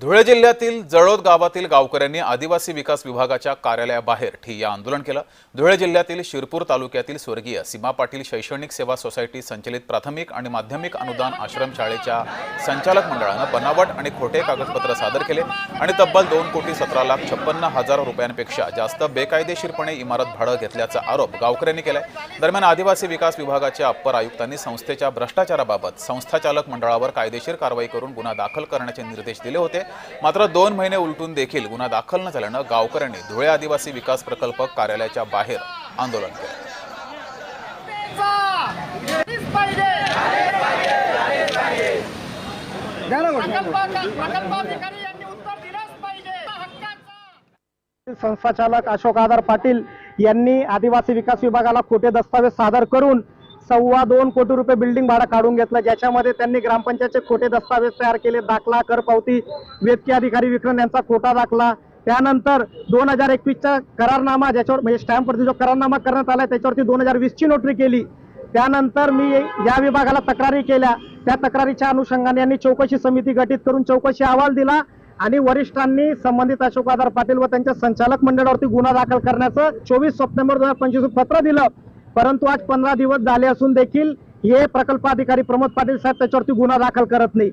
धुळे जिल्ह्यातील जळोद गावातील गावकऱ्यांनी आदिवासी विकास विभागाच्या कार्यालयाबाहेर ठिय्या आंदोलन केलं. धुळे जिल्ह्यातील शिरपूर तालुक्यातील स्वर्गीय सीमा पाटील शैक्षणिक सेवा सोसायटी संचलित प्राथमिक आणि माध्यमिक अनुदान आश्रमशाळेच्या संचालक मंडळानं बनावट आणि खोटे कागदपत्र सादर केले आणि तब्बल दोन कोटी सतरा लाख छप्पन्न हजार रुपयांपेक्षा जास्त बेकायदेशीरपणे इमारत भाडं घेतल्याचा आरोप गावकऱ्यांनी केलाय. दरम्यान आदिवासी विकास विभागाच्या अप्पर आयुक्तांनी संस्थेच्या भ्रष्टाचाराबाबत संस्थाचालक मंडळावर कायदेशीर कारवाई करून गुन्हा दाखल करण्याचे निर्देश दिले होते. मात्र दोन महिने उलटून देखील गुन्हा दाखल न झाल्यानं गावकऱ्यांनी धुळे आदिवासी विकास प्रकल्प कार्यालयाच्या बाहेर आंदोलन केलं. संस्थाचालक अशोक आधार पाटील यांनी आदिवासी विकास विभागाला खोटे दस्तावेज सादर करून सव्वा दोन कोटी रुपये बिल्डिंग भाडं काढून घेतलं. ज्याच्यामध्ये त्यांनी ग्रामपंचायतचे खोटे दस्तावेज तयार केले. दाखला कर पावती वेतकी अधिकारी विक्रम यांचा खोटा दाखला. त्यानंतर दोन हजार एकवीसचा करारनामा ज्याच्यावर म्हणजे स्टॅम्पवरती जो करारनामा करण्यात आला त्याच्यावरती दोन हजार वीसची नोटरी केली. त्यानंतर मी या विभागाला तक्रारी केल्या. त्या तक्रारीच्या अनुषंगाने यांनी चौकशी समिती गठीत करून चौकशी अहवाल दिला आणि वरिष्ठांनी संबंधित अशोक आधार पाटील व त्यांच्या संचालक मंडळावरती गुन्हा दाखल करण्याचं चोवीस सप्टेंबर दोन हजार पंचवीस पत्र दिलं. परंतु आज पंधरा दिवस झाले असून देखील हे प्रकल्पाधिकारी प्रमोद पाटील साहेब त्याच्यावरती गुन्हा दाखल करत नाही.